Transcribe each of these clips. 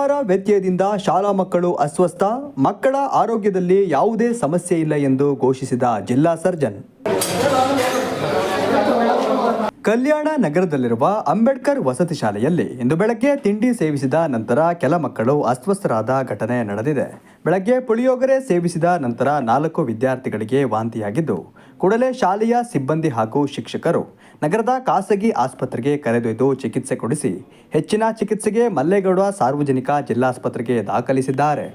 ಆಹಾರ ವ್ಯತ್ಯಯದಿಂದ ಶಾಲಾ ಮಕ್ಕಳು ಅಸ್ವಸ್ಥ ಮಕ್ಕಳ ಆರೋಗ್ಯದಲ್ಲಿ ಯಾವುದೇ ಸಮಸ್ಯೆ ಇಲ್ಲ ಎಂದು ಘೋಷಿಸಿದ ಜಿಲ್ಲಾ ಸರ್ಜನ್. ಕಲ್ಯಾಣ ನಗರದಲ್ಲಿರುವ ಅಂಬೇಡ್ಕರ್ ವಸತಿ ಶಾಲೆಯಲ್ಲಿ ಇಂದು ಬೆಳಗ್ಗೆ ತಿಂಡಿ ಸೇವಿಸಿದ ನಂತರ ಕೆಲ ಮಕ್ಕಳು ಅಸ್ವಸ್ಥರಾದ ಘಟನೆ ನಡೆದಿದೆ. ಬೆಳಗ್ಗೆ ಪುಳಿಯೋಗರೆ ಸೇವಿಸಿದ ನಂತರ ನಾಲ್ಕು ವಿದ್ಯಾರ್ಥಿಗಳಿಗೆ ವಾಂತಿಯಾಗಿದ್ದು, ಕೂಡಲೇ ಶಾಲೆಯ ಸಿಬ್ಬಂದಿ ಹಾಗೂ ಶಿಕ್ಷಕರು ನಗರದ ಖಾಸಗಿ ಆಸ್ಪತ್ರೆಗೆ ಕರೆದೊಯ್ದು ಚಿಕಿತ್ಸೆ ಕೊಡಿಸಿ, ಹೆಚ್ಚಿನ ಚಿಕಿತ್ಸೆಗೆ ಮಲ್ಲೇಗೌಡ ಸಾರ್ವಜನಿಕ ಜಿಲ್ಲಾಸ್ಪತ್ರೆಗೆ ದಾಖಲಿಸಿದ್ದಾರೆ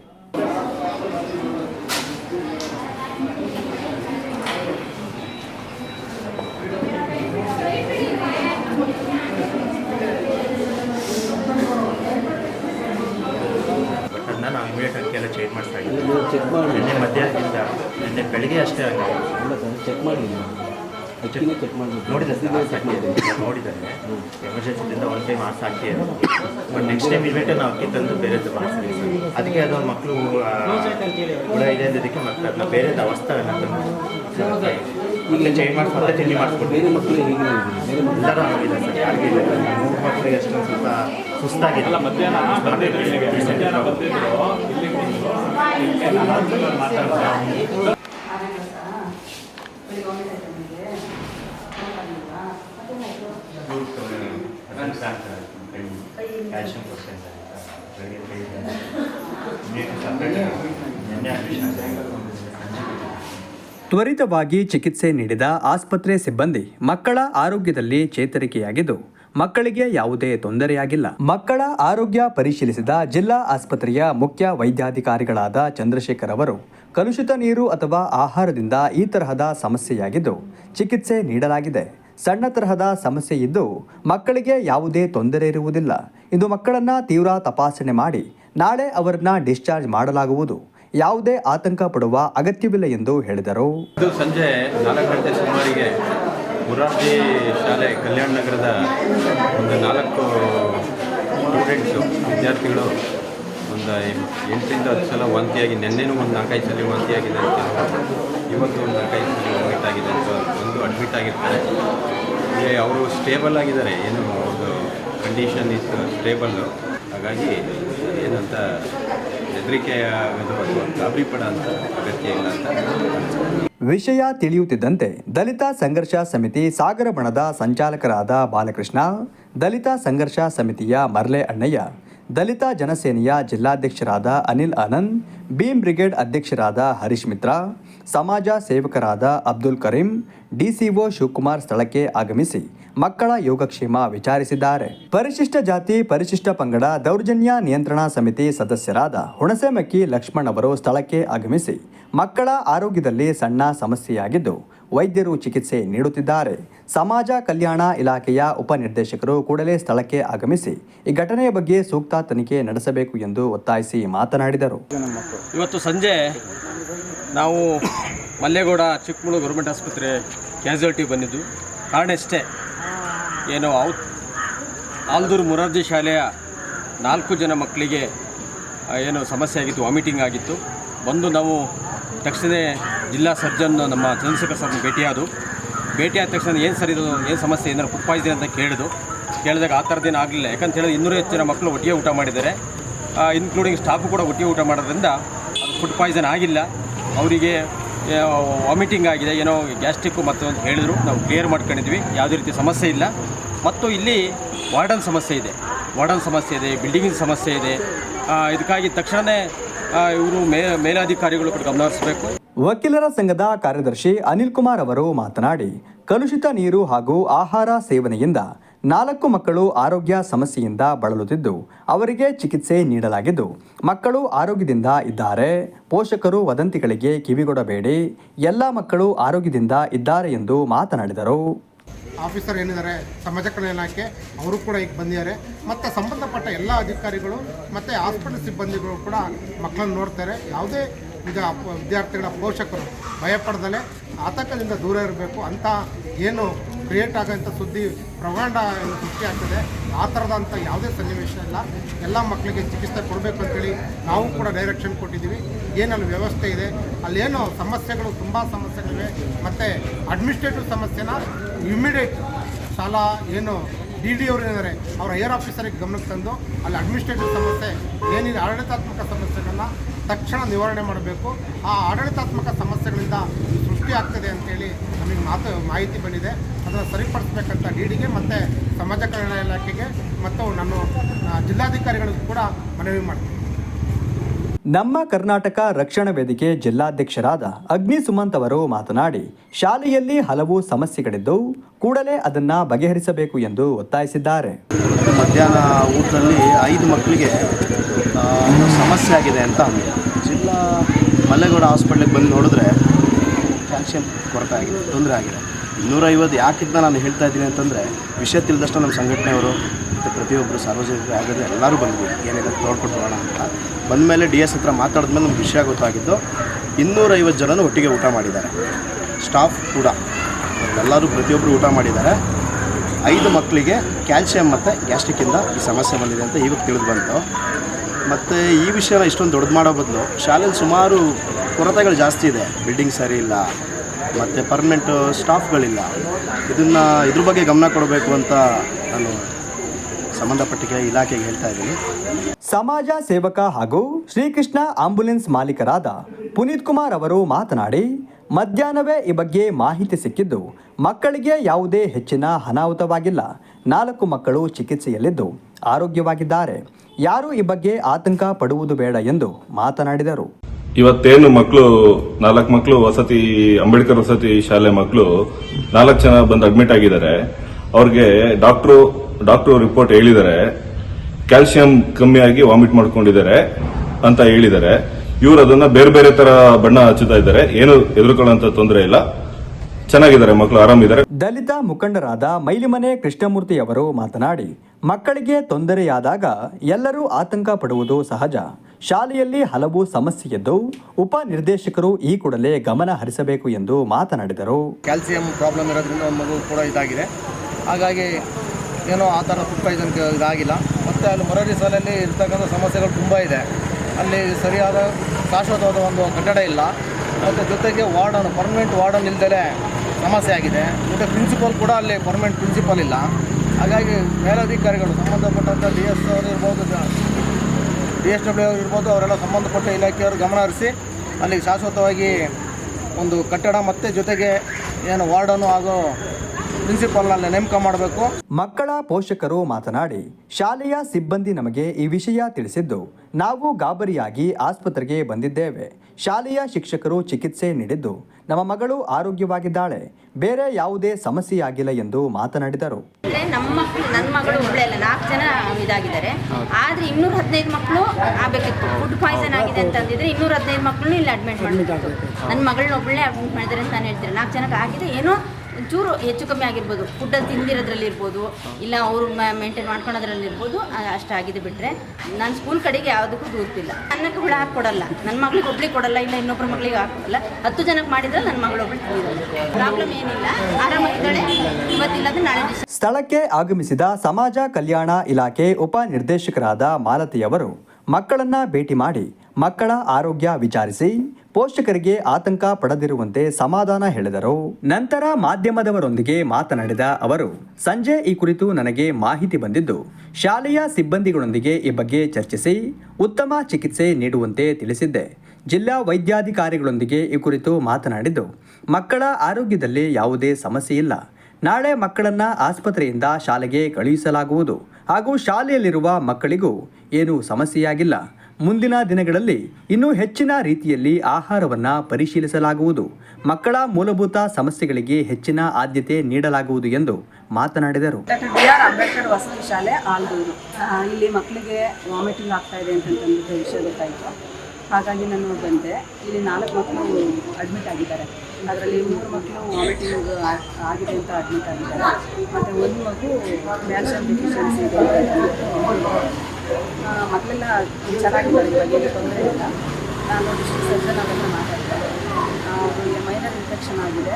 ಬಟ್ ಅದನ್ನ ನಾವು ಇಮಿಡಿಯೇಟ್ ಆಗಿ ಎಲ್ಲ ಚೇಂಜ್ ಮಾಡಿಸ್ತಾ ಇದ್ದೀವಿ ಚೆಕ್ ಮಾಡಿ. ನಿನ್ನೆ ಮಧ್ಯಾಹ್ನದಿಂದ ನಿನ್ನೆ ಬೆಳಿಗ್ಗೆ ಅಷ್ಟೇ ಆಗಿದೆ. ಅಲ್ಲ ಸರ್ ಚೆಕ್ ಮಾಡಿ ಅಕ್ಕಿನೇ ಚೆಕ್ ಮಾಡಿ ನೋಡಿದೆ ಚೆಕ್ ಮಾಡಿ ನೋಡಿದ್ದಾರೆ ಎಮರ್ಜೆನ್ಸಿದಿಂದ ಒನ್ ಟೈಮ್ ಆರ್ಸ್ ಹಾಕಿ ಬಟ್ ನೆಕ್ಸ್ಟ್ ಟೈಮ್ ಇಮಿಡಿಯೇಟ್ ನಾವು ಅಕ್ಕಿ ತಂದು ಬೇರೆದು ಮಾಡಿಸ್ತೀವಿ ಅದಕ್ಕೆ ಅದು ಮಕ್ಕಳು ಹುಳ. ಇದೆ ಅಂದಿದ್ದಕ್ಕೆ ಮತ್ತೆ ಅದನ್ನ ಬೇರೆದು ಅವಸ್ಥೆ ತಂದು ಈಗಲೇ ಚೇಂಜ್ ಮಾಡಿ ಮತ್ತೆ ಚೇಂಜ್ ಬೇರೆ ಮಕ್ಕಳು ಹೇಗೆ ಎಲ್ಲರೂ ಆಗಿದೆ ಸರ್ ಯಾರಿಗೂ ಇಲ್ಲ. ಮೂರು ಮಕ್ಕಳಿಗೆ ಅಷ್ಟೊಂದು ಸ್ವಲ್ಪ ಸುಸ್ತಾಗಿದೆ. ಕ್ಯಾಲ್ಸಿಯಂ ಪರ್ಸೆಂಟ್ ನಿನ್ನೆ ಅಡ್ಮಿಷನ್ ತ್ವರಿತವಾಗಿ ಚಿಕಿತ್ಸೆ ನೀಡಿದ ಆಸ್ಪತ್ರೆ ಸಿಬ್ಬಂದಿ ಮಕ್ಕಳ ಆರೋಗ್ಯದಲ್ಲಿ ಚೇತರಿಕೆಯಾಗಿದ್ದು, ಮಕ್ಕಳಿಗೆ ಯಾವುದೇ ತೊಂದರೆಯಾಗಿಲ್ಲ. ಮಕ್ಕಳ ಆರೋಗ್ಯ ಪರಿಶೀಲಿಸಿದ ಜಿಲ್ಲಾ ಆಸ್ಪತ್ರೆಯ ಮುಖ್ಯ ವೈದ್ಯಾಧಿಕಾರಿಗಳಾದ ಚಂದ್ರಶೇಖರ್ ಅವರು, ಕಲುಷಿತ ನೀರು ಅಥವಾ ಆಹಾರದಿಂದ ಈ ತರಹದ ಸಮಸ್ಯೆಯಾಗಿದ್ದು, ಚಿಕಿತ್ಸೆ ನೀಡಲಾಗಿದೆ. ಸಣ್ಣ ತರಹದ ಸಮಸ್ಯೆ ಇದ್ದು, ಮಕ್ಕಳಿಗೆ ಯಾವುದೇ ತೊಂದರೆ ಇರುವುದಿಲ್ಲ. ಇಂದು ಮಕ್ಕಳನ್ನ ತೀವ್ರ ತಪಾಸಣೆ ಮಾಡಿ, ನಾಳೆ ಅವರನ್ನ ಡಿಸ್ಚಾರ್ಜ್ ಮಾಡಲಾಗುವುದು. ಯಾವುದೇ ಆತಂಕ ಪಡುವ ಅಗತ್ಯವಿಲ್ಲ ಎಂದು ಹೇಳಿದರು. ಸಂಜೆ ನಾಲ್ಕು ಗಂಟೆ ಸುಮಾರಿಗೆ ಮುರಾರ್ಜಿ ಶಾಲೆ ಕಲ್ಯಾಣ ನಗರದ ಒಂದು ನಾಲ್ಕು ಸ್ಟೂಡೆಂಟ್ಸು ವಿದ್ಯಾರ್ಥಿಗಳು ಒಂದು ಎಂಟರಿಂದ ಹತ್ತು ಸಲ ವಾಂತಿಯಾಗಿ, ನಿನ್ನೆನೂ ಒಂದು ನಾಲ್ಕೈದು ಸಲ ವಾಂತಿಯಾಗಿದೆ ಅಂತ ಇವತ್ತು ಒಂದು ನಾಲ್ಕೈದು ಸಲ ಅಡ್ಮಿಟ್ ಆಗಿದೆ ಅಂತ ಒಂದು ಅಡ್ಮಿಟ್ ಆಗಿರ್ತಾರೆ. ಅವರು ಸ್ಟೇಬಲ್ ಆಗಿದ್ದಾರೆ. ಏನು ಒಂದು ಕಂಡೀಷನ್ ಇತ್ತು ಸ್ಟೇಬಲ್ಲು. ಹಾಗಾಗಿ ಏನಂತ ಹೆದರಿಕೆ ಆಗೋದು ಅಥವಾ ಗಾಬರಿ ಪಡೋ ಅಂತ ಅಗತ್ಯ ಇಲ್ಲ ಅಂತ. ವಿಷಯ ತಿಳಿಯುತ್ತಿದ್ದಂತೆ ದಲಿತ ಸಂಘರ್ಷ ಸಮಿತಿ ಸಾಗರ ಬಣದ ಸಂಚಾಲಕರಾದ ಬಾಲಕೃಷ್ಣ, ದಲಿತ ಸಂಘರ್ಷ ಸಮಿತಿಯ ಮರ್ಲೆ ಅಣ್ಣಯ್ಯ, ದಲಿತ ಜನಸೇನೆಯ ಜಿಲ್ಲಾಧ್ಯಕ್ಷರಾದ ಅನಿಲ್ ಆನಂದ್, ಭೀಮ್ ಬ್ರಿಗೇಡ್ ಅಧ್ಯಕ್ಷರಾದ ಹರೀಶ್ ಮಿತ್ರಾ, ಸಮಾಜ ಸೇವಕರಾದ ಅಬ್ದುಲ್ ಕರೀಂ, ಡಿಸಿಒ ಶಿವಕುಮಾರ್ ಸ್ಥಳಕ್ಕೆ ಆಗಮಿಸಿ ಮಕ್ಕಳ ಯೋಗಕ್ಷೇಮ ವಿಚಾರಿಸಿದ್ದಾರೆ. ಪರಿಶಿಷ್ಟ ಜಾತಿ, ಪರಿಶಿಷ್ಟ ಪಂಗಡ, ದೌರ್ಜನ್ಯ ನಿಯಂತ್ರಣ ಸಮಿತಿ ಸದಸ್ಯರಾದ ಹುಣಸೆಮಕ್ಕಿ ಲಕ್ಷ್ಮಣ್ ಅವರು ಸ್ಥಳಕ್ಕೆ ಆಗಮಿಸಿ ಮಕ್ಕಳ ಆರೋಗ್ಯದಲ್ಲಿ ಸಣ್ಣ ಸಮಸ್ಯೆಯಾಗಿದ್ದು ವೈದ್ಯರು ಚಿಕಿತ್ಸೆ ನೀಡುತ್ತಿದ್ದಾರೆ. ಸಮಾಜ ಕಲ್ಯಾಣ ಇಲಾಖೆಯ ಉಪನಿರ್ದೇಶಕರು ಕೂಡಲೇ ಸ್ಥಳಕ್ಕೆ ಆಗಮಿಸಿ ಈ ಘಟನೆಯ ಬಗ್ಗೆ ಸೂಕ್ತ ತನಿಖೆ ನಡೆಸಬೇಕು ಎಂದು ಒತ್ತಾಯಿಸಿ ಮಾತನಾಡಿದರು. ಇವತ್ತು ಸಂಜೆ ನಾವು ಮಲ್ಲೇಗೌಡ ಚಿಕ್ಕಮಗಳೂರು ಗೌರ್ಮೆಂಟ್ ಆಸ್ಪತ್ರೆ ಕ್ಯಾಸುಯಾಲಿಟಿ ಬಂದಿದ್ದು. ಕಾರಣ ಇಷ್ಟೇ. ಏನು ಔ ಆಲ್ದೂರು ಮುರಾರ್ಜಿ ಶಾಲೆಯ ನಾಲ್ಕು ಜನ ಮಕ್ಕಳಿಗೆ ಏನು ಸಮಸ್ಯೆ ಆಗಿತ್ತು, ವಾಮಿಟಿಂಗ್ ಆಗಿತ್ತು. ಬಂದು ನಾವು ತಕ್ಷಣ ಜಿಲ್ಲಾ ಸರ್ಜನ್ ನಮ್ಮ ಚಂದ್ರಶೇಖರ್ ಸರ್ನ ಭೇಟಿಯಾದು ಭೇಟಿಯಾದ ತಕ್ಷಣ ಏನು ಸರ್ ಇದು, ಏನು ಸಮಸ್ಯೆ ಏನಾರು ಪಾಯ್ಸನ್ ಅಂತ ಕೇಳಿದು ಕೇಳಿದಾಗ ಆ ಥರದ್ದೇನು ಆಗಲಿಲ್ಲ. ಯಾಕಂತ ಹೇಳಿದ್ರೆ ಇನ್ನೂರು ಹೆಚ್ಚು ಜನ ಮಕ್ಕಳು ಒಟ್ಟಿಗೆ ಊಟ ಮಾಡಿದ್ದಾರೆ. ಇನ್ಕ್ಲೂಡಿಂಗ್ ಸ್ಟಾಫು ಕೂಡ ಒಟ್ಟಿಗೆ ಊಟ ಮಾಡೋದ್ರಿಂದ ಅದು ಫುಡ್ ಪಾಯ್ಸನ್ ಆಗಿಲ್ಲ. ಅವರಿಗೆ ವಾಮಿಟಿಂಗ್ ಆಗಿದೆ, ಏನೋ ಗ್ಯಾಸ್ಟ್ರಿಕ್ಕು ಮತ್ತು ಅಂತ ಹೇಳಿದ್ರು. ನಾವು ಕ್ಲಿಯರ್ ಮಾಡ್ಕೊಂಡಿದ್ವಿ. ಯಾವುದೇ ರೀತಿ ಸಮಸ್ಯೆ ಇಲ್ಲ. ಮತ್ತು ಇಲ್ಲಿ ವಾರ್ಡನ್ ಸಮಸ್ಯೆ ಇದೆ. ವಾರ್ಡನ್ ಸಮಸ್ಯೆ ಇದೆ ಬಿಲ್ಡಿಂಗಿನ ಸಮಸ್ಯೆ ಇದೆ. ಇದಕ್ಕಾಗಿ ತಕ್ಷಣವೇ ಇವರು ಮೇ, ಮೇಲಾಧಿಕಾರಿಗಳು ಕೂಡ ಹರಿಸಬೇಕು ವಕೀಲರ ಸಂಘದ ಕಾರ್ಯದರ್ಶಿ ಅನಿಲ್ ಕುಮಾರ್ ಅವರು ಮಾತನಾಡಿ, ಕಲುಷಿತ ನೀರು ಹಾಗೂ ಆಹಾರ ಸೇವನೆಯಿಂದ ನಾಲ್ಕು ಮಕ್ಕಳು ಆರೋಗ್ಯ ಸಮಸ್ಯೆಯಿಂದ ಬಳಲುತ್ತಿದ್ದು, ಅವರಿಗೆ ಚಿಕಿತ್ಸೆ ನೀಡಲಾಗಿದ್ದು, ಮಕ್ಕಳು ಆರೋಗ್ಯದಿಂದ ಇದ್ದಾರೆ. ಪೋಷಕರು ವದಂತಿಗಳಿಗೆ ಕಿವಿಗೊಡಬೇಡಿ. ಎಲ್ಲ ಮಕ್ಕಳು ಆರೋಗ್ಯದಿಂದ ಇದ್ದಾರೆ ಎಂದು ಮಾತನಾಡಿದರು. ಆಫೀಸರ್ ಏನಿದ್ದಾರೆ? ಸಮಾಜ ಕಲ್ಯಾಣ ಇಲಾಖೆ. ಅವರು ಕೂಡ ಈಗ ಬಂದಿದ್ದಾರೆ. ಮತ್ತು ಸಂಬಂಧಪಟ್ಟ ಎಲ್ಲ ಅಧಿಕಾರಿಗಳು ಮತ್ತು ಹಾಸ್ಪಿಟಲ್ ಸಿಬ್ಬಂದಿಗಳು ಕೂಡ ಮಕ್ಕಳನ್ನು ನೋಡ್ತಾರೆ. ಯಾವುದೇ ಈಗ ವಿದ್ಯಾರ್ಥಿಗಳ ಪೋಷಕರು ಭಯಪಡದಲೆ ಆತಂಕದಿಂದ ದೂರ ಇರಬೇಕು ಅಂತ ಏನು ಕ್ರಿಯೇಟ್ ಆಗೋಂಥ ಸುದ್ದಿ ಪ್ರಭಾಂಡ ಏನು ಸೃಷ್ಟಿ ಆಗ್ತದೆ. ಆ ಥರದಂಥ ಯಾವುದೇ ಸನ್ನಿವೇಶ ಇಲ್ಲ. ಎಲ್ಲ ಮಕ್ಕಳಿಗೆ ಚಿಕಿತ್ಸೆ ಕೊಡಬೇಕು ಅಂತೇಳಿ ನಾವು ಕೂಡ ಡೈರೆಕ್ಷನ್ ಕೊಟ್ಟಿದ್ದೀವಿ. ಏನಲ್ಲಿ ವ್ಯವಸ್ಥೆ ಇದೆ, ಅಲ್ಲೇನು ಸಮಸ್ಯೆಗಳು, ತುಂಬ ಸಮಸ್ಯೆಗಳಿವೆ. ಮತ್ತು ಅಡ್ಮಿನಿಸ್ಟ್ರೇಟಿವ್ ಸಮಸ್ಯೆನ ಇಮಿಡಿಯೇಟ್ ಶಾಲಾ ಏನು ಡಿ ಡಿ ಅವರು ಏನಿದ್ದಾರೆ ಅವರ ಏರ್ ಆಫೀಸರಿಗೆ ಗಮನಕ್ಕೆ ತಂದು ಅಲ್ಲಿ ಅಡ್ಮಿನಿಸ್ಟ್ರೇಟಿವ್ ಸಮಸ್ಯೆ, ಏನಿದೆ ಆಡಳಿತಾತ್ಮಕ ಸಮಸ್ಯೆಗಳನ್ನ ತಕ್ಷಣ ನಿವಾರಣೆ ಮಾಡಬೇಕು. ಆ ಆಡಳಿತಾತ್ಮಕ ಸಮಸ್ಯೆಗಳಿಂದ ಸೃಷ್ಟಿ ಆಗ್ತದೆ ಅಂತೇಳಿ ನಮಗೆ ಮಾತು ಮಾಹಿತಿ ಬಂದಿದೆ. ಅದನ್ನು ಸರಿಪಡಿಸ್ಬೇಕಂತ ಡಿ ಡಿಗೆ ಮತ್ತು ಸಮಾಜ ಕಲ್ಯಾಣ ಇಲಾಖೆಗೆ ಮತ್ತು ನಮ್ಮ ಜಿಲ್ಲಾಧಿಕಾರಿಗಳಿಗೂ ಕೂಡ ಮನವಿ ಮಾಡ್ತೀವಿ ನಮ್ಮ ಕರ್ನಾಟಕ ರಕ್ಷಣಾ ವೇದಿಕೆ ಜಿಲ್ಲಾಧ್ಯಕ್ಷರಾದ ಅಗ್ನಿ ಸುಮಂತ್ ಅವರು ಮಾತನಾಡಿ ಶಾಲೆಯಲ್ಲಿ ಹಲವು ಸಮಸ್ಯೆಗಳಿದ್ದು ಕೂಡಲೇ ಅದನ್ನ ಬಗೆಹರಿಸಬೇಕು ಎಂದು ಒತ್ತಾಯಿಸಿದ್ದಾರೆ. ಮಧ್ಯಾಹ್ನ ಊಟದಲ್ಲಿ ಐದು ಮಕ್ಕಳಿಗೆ ಸಮಸ್ಯೆ ಆಗಿದೆ ಅಂತ ಜಿಲ್ಲಾ ಮಲ್ಲೇಗೌಡ ಹಾಸ್ಪಿಟ್ಲಿಗೆ ಬಂದು ನೋಡಿದ್ರೆ ಕ್ಯಾಲ್ಸಿಯಂ ಕೊರತೆ ಆಗಿದೆ ತೊಂದರೆ ಆಗಿದೆ. ಇನ್ನೂರೈವತ್ತು ಯಾಕಿದ್ದ ನಾನು ಹೇಳ್ತಾ ಇದ್ದೀನಿ ಅಂತಂದರೆ, ವಿಷಯ ತಿಳಿದಷ್ಟು ನಮ್ಮ ಸಂಘಟನೆಯವರು ಮತ್ತು ಪ್ರತಿಯೊಬ್ಬರು ಸಾರ್ವಜನಿಕರು ಆಗದೆ ಎಲ್ಲರೂ ಬಂದ್ವಿ ಏನಿದೆ ನೋಡ್ಕೊಂಡು ಹೋಗೋಣ ಅಂತ. ಬಂದಮೇಲೆ ಡಿ ಎಸ್ ಹತ್ರ ಮಾತಾಡಿದ್ಮೇಲೆ ನಮ್ಗೆ ವಿಷಯ ಗೊತ್ತಾಗಿದ್ದು, ಇನ್ನೂರೈವತ್ತು ಜನನು ಒಟ್ಟಿಗೆ ಊಟ ಮಾಡಿದ್ದಾರೆ. ಸ್ಟಾಫ್ ಕೂಡ. ಎಲ್ಲರೂ ಪ್ರತಿಯೊಬ್ಬರು ಊಟ ಮಾಡಿದ್ದಾರೆ. ಐದು ಮಕ್ಕಳಿಗೆ ಕ್ಯಾಲ್ಸಿಯಂ ಮತ್ತು ಗ್ಯಾಸ್ಟ್ರಿಕ್ಕಿಂದ ಈ ಸಮಸ್ಯೆ ಬಂದಿದೆ ಅಂತ ಇವಾಗ ತಿಳಿದು ಬಂತು. ಮತ್ತು ಈ ವಿಷಯನ ಇಷ್ಟೊಂದು ದೊಡ್ಡದು ಮಾಡೋ ಬದಲು ಶಾಲೆಯಲ್ಲಿ ಸುಮಾರು ಕೊರತೆಗಳು ಜಾಸ್ತಿ ಇದೆ. ಬಿಲ್ಡಿಂಗ್ ಸರಿ ಇಲ್ಲ ಮತ್ತು ಪರ್ಮನೆಂಟ್ ಸ್ಟಾಫ್ಗಳಿಲ್ಲ ಇದನ್ನು ಇದ್ರ ಬಗ್ಗೆ ಗಮನ ಕೊಡಬೇಕು ಅಂತ ನಾನು ಸಂಬಂಧಪಟ್ಟಿಗೆ ಇಲಾಖೆಗೆ ಹೇಳ್ತಾ ಇದ್ದೀನಿ. ಸಮಾಜ ಸೇವಕ ಹಾಗೂ ಶ್ರೀಕೃಷ್ಣ ಆಂಬ್ಯುಲೆನ್ಸ್ ಮಾಲೀಕರಾದ ಪುನೀತ್ ಕುಮಾರ್ ಅವರು ಮಾತನಾಡಿ, ಮಧ್ಯಾಹ್ನವೇ ಈ ಬಗ್ಗೆ ಮಾಹಿತಿ ಸಿಕ್ಕಿದ್ದು, ಮಕ್ಕಳಿಗೆ ಯಾವುದೇ ಹೆಚ್ಚಿನ ಅನಾಹುತವಾಗಿಲ್ಲ. ನಾಲ್ಕು ಮಕ್ಕಳು ಚಿಕಿತ್ಸೆಯಲ್ಲಿದ್ದು ಆರೋಗ್ಯವಾಗಿದ್ದಾರೆ. ಯಾರೂ ಈ ಬಗ್ಗೆ ಆತಂಕ ಪಡುವುದು ಬೇಡ ಎಂದು ಮಾತನಾಡಿದರು. ಇವತ್ತೇನು ಮಕ್ಕಳು ನಾಲ್ಕು ಮಕ್ಕಳು ವಸತಿ, ಅಂಬೇಡ್ಕರ್ ವಸತಿ ಶಾಲೆ ಮಕ್ಕಳು ನಾಲ್ಕು ಜನ ಬಂದು ಅಡ್ಮಿಟ್ ಆಗಿದ್ದಾರೆ. ಅವ್ರಿಗೆ ಡಾಕ್ಟ್ರು ಡಾಕ್ಟ್ರು ರಿಪೋರ್ಟ್ ಹೇಳಿದ್ದಾರೆ. ಕ್ಯಾಲ್ಸಿಯಂ ಕಮ್ಮಿ ಆಗಿ ವಾಮಿಟ್ ಮಾಡ್ಕೊಂಡಿದ್ದಾರೆ ಅಂತ ಹೇಳಿದ್ದಾರೆ. ಇವರು ಅದನ್ನ ಬೇರೆ ಬೇರೆ ತರ ಬಣ್ಣ ಹಚ್ಚುತ್ತಾ ಇದ್ದಾರೆ. ಏನು ಎದುರುಕೊಳ್ಳುವಂತ ತೊಂದರೆ ಇಲ್ಲ. ಚೆನ್ನಾಗಿದ್ದಾರೆ ಮಕ್ಕಳು ಆರಾಮಿದ್ದಾರೆ. ದಲಿತ ಮುಖಂಡರಾದ ಮೈಲಿಮನೆ ಕೃಷ್ಣಮೂರ್ತಿ ಅವರು ಮಾತನಾಡಿ, ಮಕ್ಕಳಿಗೆ ತೊಂದರೆಯಾದಾಗ ಎಲ್ಲರೂ ಆತಂಕ ಪಡುವುದು ಸಹಜ. ಶಾಲೆಯಲ್ಲಿ ಹಲವು ಸಮಸ್ಯೆಯಿದ್ದು ಉಪ ನಿರ್ದೇಶಕರು ಈ ಕೂಡಲೇ ಗಮನ ಹರಿಸಬೇಕು ಎಂದು ಮಾತನಾಡಿದರು. ಕ್ಯಾಲ್ಸಿಯಂ ಪ್ರಾಬ್ಲಮ್ ಇರೋದ್ರಿಂದ ಒಂದು ಮಗು ಕೂಡ ಇದಾಗಿದೆ. ಹಾಗಾಗಿ ಏನೋ ಆ ಥರ ತುಪ್ಪ ಇದಕ್ಕೆ ಇದಾಗಿಲ್ಲ. ಮತ್ತು ಅಲ್ಲಿ ಮರಳಿ ಸಾಲಲ್ಲಿ ಇರ್ತಕ್ಕಂಥ ಸಮಸ್ಯೆಗಳು ತುಂಬ ಇದೆ. ಅಲ್ಲಿ ಸರಿಯಾದ ಶಾಶ್ವತವಾದ ಒಂದು ಕಟ್ಟಡ ಇಲ್ಲ. ಮತ್ತು ಜೊತೆಗೆ ವಾರ್ಡನ್, ಪರ್ಮನೆಂಟ್ ವಾರ್ಡನ್ ಇಲ್ದೇ ಸಮಸ್ಯೆ ಆಗಿದೆ. ಮತ್ತು ಪ್ರಿನ್ಸಿಪಲ್ ಕೂಡ ಅಲ್ಲಿ ಪರ್ಮನೆಂಟ್ ಪ್ರಿನ್ಸಿಪಲ್ ಇಲ್ಲ. ಹಾಗಾಗಿ ಮೇಲಧಿಕಾರಿಗಳು, ಸಂಬಂಧಪಟ್ಟಂಥ ಡಿ ಎಸ್ ಅವರು ಇರ್ಬೋದು ಡಿ ಎಸ್ ಡಬ್ಲ್ಯೂ ಅವರೆಲ್ಲ ಸಂಬಂಧಪಟ್ಟ ಇಲಾಖೆಯವರು ಗಮನ ಹರಿಸಿ, ಅಲ್ಲಿಗೆ ಶಾಶ್ವತವಾಗಿ ಒಂದು ಕಟ್ಟಡ ಮತ್ತೆ ಜೊತೆಗೆ ಏನು ವಾರ್ಡನ್ನು ಹಾಗೂ ಪ್ರಿನ್ಸಿಪಾಲ್ನಲ್ಲಿ ನೇಮಕ ಮಾಡಬೇಕು. ಮಕ್ಕಳ ಪೋಷಕರು ಮಾತನಾಡಿ, ಶಾಲೆಯ ಸಿಬ್ಬಂದಿ ನಮಗೆ ಈ ವಿಷಯ ತಿಳಿಸಿದ್ದು ನಾವು ಗಾಬರಿಯಾಗಿ ಆಸ್ಪತ್ರೆಗೆ ಬಂದಿದ್ದೇವೆ. ಶಾಲೆಯ ಶಿಕ್ಷಕರು ಚಿಕಿತ್ಸೆ ನೀಡಿದ್ದು ನಮ್ಮ ಮಗಳು ಆರೋಗ್ಯವಾಗಿದ್ದಾಳೆ. ಬೇರೆ ಯಾವುದೇ ಸಮಸ್ಯೆಯಾಗಿಲ್ಲ ಎಂದು ಮಾತನಾಡಿದರು. ನಮ್ಮ ಮಕ್ಕಳು ನನ್ನ ಮಗಳು ಒಬ್ಬಳೆ ನಾಲ್ಕು ಜನ ಇದಾಗಿದ್ದಾರೆ. ಆದ್ರೆ ಇನ್ನೂರ ಹದಿನೈದು ಮಕ್ಕಳು ಆಗಬೇಕಿತ್ತು. ಫುಡ್ ಪಾಯ್ಸನ್ ಆಗಿದೆ ಅಂತ ಅಂದಿದ್ರೆ ಇನ್ನೂರ ಹದಿನೈದು ಮಕ್ಕಳು ಇಲ್ಲಿ ಅಡ್ಮಿಟ್ ಮಾಡಿದ್ರು ನನ್ನ ಮಗಳನ್ನ ಒಬ್ಬಳೇ ಅಡ್ಮಿಟ್ ಮಾಡಿದ್ದಾರೆ ಅಂತ ನಾನು ಹೇಳ್ತೀನಿ. ನಾಲ್ಕು ಜನಕ್ಕೆ ಆಗಿದೆ. ಏನೋ ಒಂಚೂರು ಹೆಚ್ಚು ಕಮ್ಮಿ ಆಗಿರ್ಬೋದು. ಫುಡ್ಡಲ್ಲಿ ತಿಂದಿರೋದ್ರಲ್ಲಿ ಇರ್ಬೋದು, ಇಲ್ಲ ಅವರು ಮೇಂಟೈನ್ ಮಾಡ್ಕೊಳೋದ್ರಲ್ಲಿ ಇರ್ಬೋದು ಅಷ್ಟು ಆಗಿದೆ ಬಿಟ್ಟರೆ ನಾನು ಸ್ಕೂಲ್ ಕಡೆಗೆ ಯಾವುದಕ್ಕೂ ದೂರ್ತಿಲ್ಲ ಅನ್ನಕ್ಕೆ ಹುಳ ಹಾಕ್ಕೊಡಲ್ಲ ನನ್ನ ಮಗಳಿಗೆ ಒಬ್ಳಿಗೆ ಕೊಡಲ್ಲ, ಇಲ್ಲ ಇನ್ನೊಬ್ಬರ ಮಗಳಿಗೆ ಹಾಕೋಲ್ಲ ಹತ್ತು ಜನಕ್ಕೆ ಮಾಡಿದ್ರೆ ನನ್ನ ಮಗಳು ಪ್ರಾಬ್ಲಮ್ ಏನಿಲ್ಲ, ಆರಾಮಾಗಿದ್ದಾಳೆ, ಇವತ್ತಿಲ್ಲದ ನಾಳೆ ಸ್ಥಳಕ್ಕೆ ಆಗಮಿಸಿದ ಸಮಾಜ ಕಲ್ಯಾಣ ಇಲಾಖೆ ಉಪ ನಿರ್ದೇಶಕರಾದ ಮಾಲತಿಯವರು ಮಕ್ಕಳನ್ನ ಭೇಟಿ ಮಾಡಿ ಮಕ್ಕಳ ಆರೋಗ್ಯ ವಿಚಾರಿಸಿ ಪೋಷಕರಿಗೆ ಆತಂಕ ಪಡೆದಿರುವಂತೆ ಸಮಾಧಾನ ಹೇಳಿದರು. ನಂತರ ಮಾಧ್ಯಮದವರೊಂದಿಗೆ ಮಾತನಾಡಿದ ಅವರು, ಸಂಜೆ ಈ ಕುರಿತು ನನಗೆ ಮಾಹಿತಿ ಬಂದಿದ್ದು, ಶಾಲೆಯ ಸಿಬ್ಬಂದಿಗಳೊಂದಿಗೆ ಈ ಬಗ್ಗೆ ಚರ್ಚಿಸಿ, ಉತ್ತಮ ಚಿಕಿತ್ಸೆ ನೀಡುವಂತೆ ತಿಳಿಸಿದ್ದೆ. ಜಿಲ್ಲಾ ವೈದ್ಯಾಧಿಕಾರಿಗಳೊಂದಿಗೆ ಈ ಕುರಿತು ಮಾತನಾಡಿದ್ದು, ಮಕ್ಕಳ ಆರೋಗ್ಯದಲ್ಲಿ ಯಾವುದೇ ಸಮಸ್ಯೆ ಇಲ್ಲ. ನಾಳೆ ಮಕ್ಕಳನ್ನ ಆಸ್ಪತ್ರೆಯಿಂದ ಶಾಲೆಗೆ ಕಳುಹಿಸಲಾಗುವುದು ಹಾಗೂ ಶಾಲೆಯಲ್ಲಿರುವ ಮಕ್ಕಳಿಗೂ ಏನೂ ಸಮಸ್ಯೆಯಾಗಿಲ್ಲ. ಮುಂದಿನ ದಿನಗಳಲ್ಲಿ ಇನ್ನೂ ಹೆಚ್ಚಿನ ರೀತಿಯಲ್ಲಿ ಆಹಾರವನ್ನು ಪರಿಶೀಲಿಸಲಾಗುವುದು. ಮಕ್ಕಳ ಮೂಲಭೂತ ಸಮಸ್ಯೆಗಳಿಗೆ ಹೆಚ್ಚಿನ ಆದ್ಯತೆ ನೀಡಲಾಗುವುದು ಎಂದು ಮಾತನಾಡಿದರು. ಡಾಕ್ಟರ್ ಬಿ ಆರ್ ಅಂಬೇಡ್ಕರ್ ವಸತಿ ಶಾಲೆ ಆಲ್ದೂರು. ಇಲ್ಲಿ ಮಕ್ಕಳಿಗೆ ವಾಮಿಟಿಂಗ್ ಆಗ್ತಾ ಇದೆ ಅಂತಂದ್ರೆ ವಿಷಯ ಗೊತ್ತಾಯಿತು. ಹಾಗಾಗಿ ನಾನು ಬಂದೆ. ಇಲ್ಲಿ ನಾಲ್ಕು ಮಕ್ಕಳು ಅಡ್ಮಿಟ್ ಆಗಿದ್ದಾರೆ. ಅದರಲ್ಲಿ ಮೂರು ಮಕ್ಕಳು ವಾಮಿಟಿಂಗ್ ಆಗಿದೆ ಅಂತ ಅಡ್ಮಿಟ್ ಆಗಿದ್ದಾರೆ. ಮತ್ತು ಒಂದು ಮಗು ಮ್ಯಾಕ್ಸಿಮಮ್ ಆ, ಮಕ್ಕಳೆಲ್ಲ ಚೆನ್ನಾಗಿದ್ದಾರೆ ಇವಾಗ, ಏನು ತೊಂದರೆ ಇಲ್ಲ. ನಾನು ಡಿಸ್ಟ್ರಿಕ್ಟ್ ಸರ್ಜನ್ ಅವರನ್ನ ಮಾತಾಡ್ತಾರೆ ಅವರಿಗೆ ಮೈನರ್ ಇನ್ಫೆಕ್ಷನ್ ಆಗಿದೆ.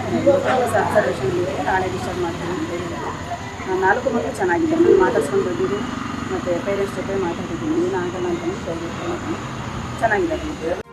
ಅಬ್ಸರ್ವೇಷನ್ ಇದೆ. ನಾಳೆ ಡಿಸ್ಚಾರ್ಜ್ ಮಾಡ್ತೀನಿ ಅಂತ ಹೇಳಿದ್ದಾರೆ. ನಾಲ್ಕು ಮಕ್ಕಳು ಚೆನ್ನಾಗಿದೆ. ನಾನು ಮಾತಾಡ್ಸ್ಕೊಂಡು ಬಂದಿದ್ದೀನಿ ಮತ್ತು ಪೇರೆಂಟ್ಸ್ ಜೊತೆ ಮಾತಾಡಿದ್ದೀನಿ. ಏನಾಗಲ್ಲ ಅಂತ. ಚೆನ್ನಾಗಿದ್ದಾರೆ.